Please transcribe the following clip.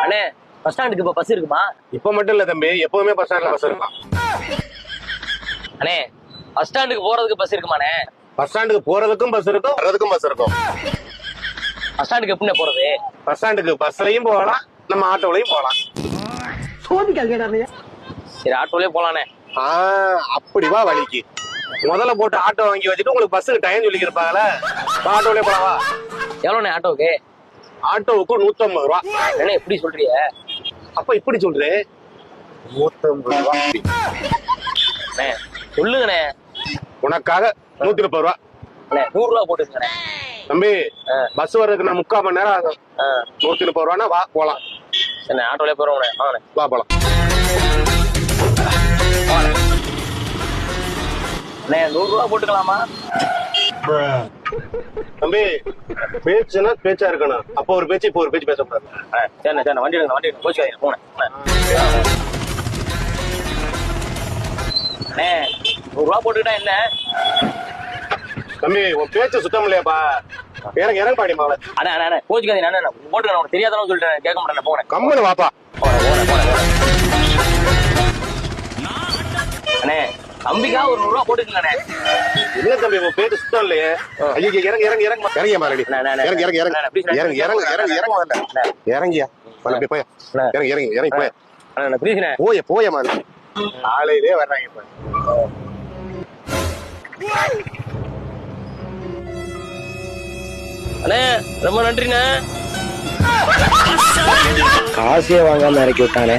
அண்ணே பஸ் ஸ்டாண்டுக்கு இப்ப பஸ் இருக்குமா? இப்ப மட்டும் இல்ல தம்பி எப்பவுமே பஸ் ஸ்டாண்ட்ல பஸ் இருக்கும். அண்ணே பஸ் ஸ்டாண்டுக்கு போறதுக்கு பஸ் இருக்குமாண்ணே? பஸ் ஸ்டாண்டுக்கு போறதுக்கும் பஸ் இருக்கும் வர்றதுக்கும் பஸ் இருக்கும். பஸ் ஸ்டாண்டுக்கு எப்படிண்ணே போறது? பஸ் ஸ்டாண்டுக்கு பஸ்லயும் போகலாம் நம்ம ஆட்டோலயும் போகலாம். சரி ஆட்டோலயே போலாண்ணே. ஆ அப்படி வா வழிக்கு. முதல்ல போட்டு ஆட்டோ வாங்கி வச்சுட்டு உங்களுக்கு பஸ்ஸுக்கு டைம் சொல்லி இருப்பாங்கல்ல ஆட்டோலயே போலாவா எவ்வளோண்ணே ஆட்டோவுக்கு ஆட்டோவுக்கு நூத்தம்பது ரூபா. அண்ணே எப்படி சொல்றீங்க அப்ப இப்படி சொல்றேன் நூத்தம்பது ரூபா. அண்ணே சொல்லுங்கண்ணே. உனக்காக நூத்தி முப்பது ரூபா. அண்ணே நூறு ரூபா போட்டுருங்கண்ணே தம்பி. பஸ் வர்றதுக்கு நான் முக்கால் மணி நேரம் ஆகும். நூத்தி முப்பது ரூபானா வா போலாம். சரிண்ணே ஆட்டோலயே போறோம்ண்ணே வாங்கண்ணே. வா போலாம். அண்ணே நூறு ரூபா போட்டுக்கலாமா? தம்பி பேச்சுன்னா பேச்சா இருக்கணும். அப்போ ஒரு பேச்சு இப்போ ஒரு பேச்சு பேசக்கூடாது. அண்ணே சரிண்ணே சரிண்ணே வண்டி எடுங்க வண்டி எடுங்க. போங்கண்ணே அண்ணே நூறு ரூபா போட்டுக்கிட்டா என்ன? தம்பி உன் பேச்சு சுத்தம் இல்லையாப்பா? இறங்க இறங்க பாடி மாவள. அண்ணே அண்ணே கோச்சுக்காதீங்க அண்ணே போட்டுக்கணும் உனக்கு தெரியாதானு சொல்லிட்டு கேட்க மாட்டேன் போனேன் கம்முனு வாப்பா. அண்ணே தம்பிக்கா ஒரு நூறு ரூபா இல்ல தம்பி உன் பேச்சு சுத்தம் இல்லையே. ஐயோ இறங்க இறங்க இறங்க. இறங்க மாறடி. இறங்க இறங்க இறங்க. இறங்க இறங்க இறங்க இறங்க முதல்ல இறங்கியா? அப்படியே போய். இறங்க இறங்க இறங்கி போய். ப்ளீஸ்ண்ணே போய போய மாதிரி காலையிலே வர்றாங்க இப்ப அண்ணே ரொம்ப நன்றிண்ணே. காசே வாங்காம இறக்கி விட்டானே.